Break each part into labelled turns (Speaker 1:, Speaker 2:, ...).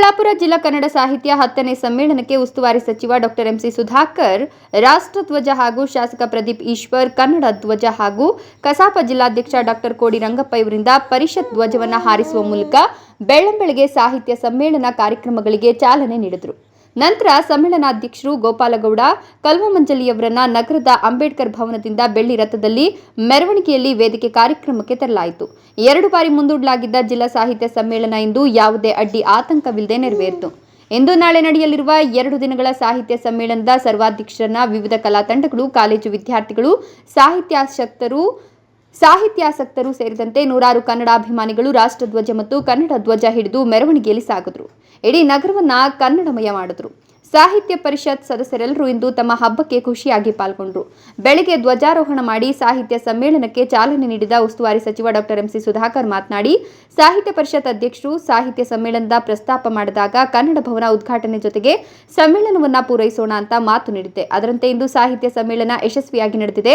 Speaker 1: ಚಿಕ್ಕಬಳ್ಳಾಪುರ ಜಿಲ್ಲಾ ಕನ್ನಡ ಸಾಹಿತ್ಯ ಹತ್ತನೇ ಸಮ್ಮೇಳನಕ್ಕೆ ಉಸ್ತುವಾರಿ ಸಚಿವ ಡಾಕ್ಟರ್ ಎಂಸಿ ಸುಧಾಕರ್ ರಾಷ್ಟ್ರಧ್ವಜ ಹಾಗೂ ಶಾಸಕ ಪ್ರದೀಪ್ ಈಶ್ವರ್, ಕನ್ನಡ ಧ್ವಜ ಹಾಗೂ ಕಸಾಪ ಜಿಲ್ಲಾಧ್ಯಕ್ಷ ಡಾಕ್ಟರ್ ಕೋಡಿ ರಂಗಪ್ಪ ಇವರಿಂದ ಪರಿಷತ್ ಧ್ವಜವನ್ನು ಹಾರಿಸುವ ಮೂಲಕ ಬೆಳ್ಳಂಬೆಳಗ್ಗೆ ಸಾಹಿತ್ಯ ಸಮ್ಮೇಳನ ಕಾರ್ಯಕ್ರಮಗಳಿಗೆ ಚಾಲನೆ ನೀಡಿದರು. ನಂತರ ಸಮ್ಮೇಳನಾಧ್ಯಕ್ಷರು ಗೋಪಾಲಗೌಡ, ಕಲ್ವಮಂಜಲಿಯವರನ್ನ ನಗರದ ಅಂಬೇಡ್ಕರ್ ಭವನದಿಂದ ಬೆಳ್ಳಿ ರಥದಲ್ಲಿ ಮೆರವಣಿಗೆಯಲ್ಲಿ ವೇದಿಕೆ ಕಾರ್ಯಕ್ರಮಕ್ಕೆ ತರಲಾಯಿತು. ಎರಡು ಬಾರಿ ಮುಂದೂಡಲಾಗಿದ್ದ ಜಿಲ್ಲಾ ಸಾಹಿತ್ಯ ಸಮ್ಮೇಳನ ಇಂದು ಯಾವುದೇ ಅಡ್ಡಿ ಆತಂಕವಿಲ್ಲದೆ ನೆರವೇರಿತು. ಇಂದು ನಾಳೆ ನಡೆಯಲಿರುವ ಎರಡು ದಿನಗಳ ಸಾಹಿತ್ಯ ಸಮ್ಮೇಳನದ ಸರ್ವಾಧ್ಯಕ್ಷರನ್ನ ವಿವಿಧ ಕಲಾ ತಂಡಗಳು, ಕಾಲೇಜು ವಿದ್ಯಾರ್ಥಿಗಳು, ಸಾಹಿತ್ಯಾಸಕ್ತರು ಸಾಹಿತ್ಯಾಸಕ್ತರು ಸೇರಿದಂತೆ ನೂರಾರು ಕನ್ನಡಾಭಿಮಾನಿಗಳು ರಾಷ್ಟ್ರಧ್ವಜ ಮತ್ತು ಕನ್ನಡ ಧ್ವಜ ಹಿಡಿದು ಮೆರವಣಿಗೆಯಲ್ಲಿ ಸಾಗಿದ್ರು. ಇಡೀ ನಗರವನ್ನು ಕನ್ನಡಮಯ ಮಾಡಿದ್ರು. ಸಾಹಿತ್ಯ ಪರಿಷತ್ ಸದಸ್ಯರೆಲ್ಲರೂ ಇಂದು ತಮ್ಮ ಹಬ್ಬಕ್ಕೆ ಖುಷಿಯಾಗಿ ಪಾಲ್ಗೊಂಡ್ರು. ಬೆಳಗ್ಗೆ ಧ್ವಜಾರೋಹಣ ಮಾಡಿ ಸಾಹಿತ್ಯ ಸಮ್ಮೇಳನಕ್ಕೆ ಚಾಲನೆ ನೀಡಿದ ಉಸ್ತುವಾರಿ ಸಚಿವ ಡಾಕ್ಟರ್ ಎಂಸಿ ಸುಧಾಕರ್ ಮಾತನಾಡಿ, ಸಾಹಿತ್ಯ ಪರಿಷತ್ ಅಧ್ಯಕ್ಷರು ಸಾಹಿತ್ಯ ಸಮ್ಮೇಳನದ ಪ್ರಸ್ತಾಪ ಮಾಡಿದಾಗ ಕನ್ನಡ ಭವನ ಉದ್ಘಾಟನೆ ಜೊತೆಗೆ ಸಮ್ಮೇಳನವನ್ನ ಪೂರೈಸೋಣ ಅಂತ ಮಾತು ನೀಡಿದೆ ಅದರಂತೆ ಇಂದು ಸಾಹಿತ್ಯ ಸಮ್ಮೇಳನ ಯಶಸ್ವಿಯಾಗಿ ನಡೆದಿದೆ.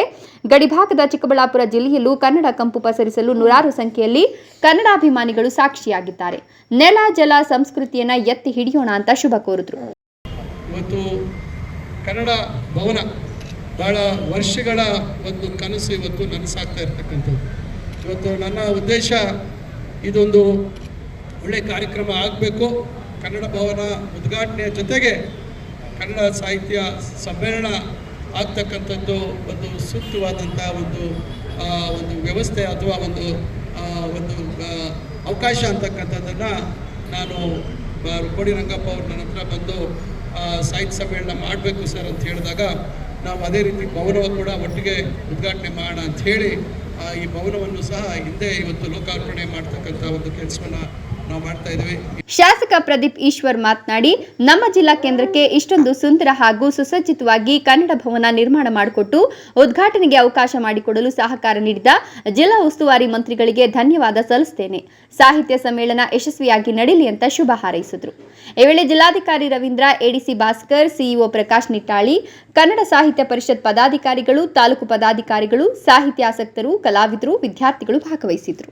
Speaker 1: ಗಡಿಭಾಗದ ಚಿಕ್ಕಬಳ್ಳಾಪುರ ಜಿಲ್ಲೆಯಲ್ಲೂ ಕನ್ನಡ ಕಂಪು ಪಸರಿಸಲು ನೂರಾರು ಸಂಖ್ಯೆಯಲ್ಲಿ ಕನ್ನಡಾಭಿಮಾನಿಗಳು ಸಾಕ್ಷಿಯಾಗಿದ್ದಾರೆ. ನೆಲ, ಜಲ, ಸಂಸ್ಕೃತಿಯನ್ನ ಎತ್ತಿ ಹಿಡಿಯೋಣ ಅಂತ ಶುಭ ಕೋರಿದ್ರು.
Speaker 2: ಇವತ್ತು ಕನ್ನಡ ಭವನ ಭಾಳ ವರ್ಷಗಳ ಒಂದು ಕನಸು ಇವತ್ತು ನನಸಾಗ್ತಾ ಇರ್ತಕ್ಕಂಥದ್ದು. ಇವತ್ತು ನನ್ನ ಉದ್ದೇಶ ಇದೊಂದು ಒಳ್ಳೆಯ ಕಾರ್ಯಕ್ರಮ ಆಗಬೇಕು. ಕನ್ನಡ ಭವನ ಉದ್ಘಾಟನೆಯ ಜೊತೆಗೆ ಕನ್ನಡ ಸಾಹಿತ್ಯ ಸಮ್ಮೇಳನ ಆಗ್ತಕ್ಕಂಥದ್ದು ಒಂದು ಸೂಕ್ತವಾದಂಥ ಒಂದು ಒಂದು ವ್ಯವಸ್ಥೆ ಅಥವಾ ಒಂದು ಒಂದು ಅವಕಾಶ ಅಂತಕ್ಕಂಥದ್ದನ್ನು ನಾನು ಕೋಡಿ ರಂಗಪ್ಪ ಅವ್ರ ನನ್ನ ಹತ್ರ ಬಂದು ಸಾಹಿತ್ಯ ಸಮ್ಮೇಳನ ಮಾಡಬೇಕು ಸರ್ ಅಂತ ಹೇಳಿದಾಗ ನಾವು ಅದೇ ರೀತಿ ಭವನ ಕೂಡ ಒಟ್ಟಿಗೆ ಉದ್ಘಾಟನೆ ಮಾಡೋಣ ಅಂತ ಹೇಳಿ ಈ ಭವನವನ್ನು ಸಹ ಹಿಂದೆ ಇವತ್ತು ಲೋಕಾರ್ಪಣೆ ಮಾಡ್ತಕ್ಕಂಥ ಒಂದು ಕೆಲಸವನ್ನು
Speaker 1: ಶಾಸಕ ಪ್ರದೀಪ್ ಈಶ್ವರ್ ಮಾತನಾಡಿ, ನಮ್ಮ ಜಿಲ್ಲಾ ಕೇಂದ್ರಕ್ಕೆ ಇಷ್ಟೊಂದು ಸುಂದರ ಹಾಗೂ ಸುಸಜ್ಜಿತವಾಗಿ ಕನ್ನಡ ಭವನ ನಿರ್ಮಾಣ ಮಾಡಿಕೊಟ್ಟು ಉದ್ಘಾಟನೆಗೆ ಅವಕಾಶ ಮಾಡಿಕೊಡಲು ಸಹಕಾರ ನೀಡಿದ ಜಿಲ್ಲಾ ಉಸ್ತುವಾರಿ ಮಂತ್ರಿಗಳಿಗೆ ಧನ್ಯವಾದ ಸಲ್ಲಿಸುತ್ತೇನೆ ಸಾಹಿತ್ಯ ಸಮ್ಮೇಳನ ಯಶಸ್ವಿಯಾಗಿ ನಡೆಯಲಿ ಅಂತ ಶುಭ ಹಾರೈಸಿದರು. ಈ ವೇಳೆ ಜಿಲ್ಲಾಧಿಕಾರಿ ರವೀಂದ್ರ, ಎಡಿಸಿ ಭಾಸ್ಕರ್, ಸಿಇಒ ಪ್ರಕಾಶ್ ನಿಟ್ಟಾಳಿ, ಕನ್ನಡ ಸಾಹಿತ್ಯ ಪರಿಷತ್ ಪದಾಧಿಕಾರಿಗಳು, ತಾಲೂಕು ಪದಾಧಿಕಾರಿಗಳು, ಸಾಹಿತ್ಯಾಸಕ್ತರು, ಕಲಾವಿದರು, ವಿದ್ಯಾರ್ಥಿಗಳು ಭಾಗವಹಿಸಿದರು.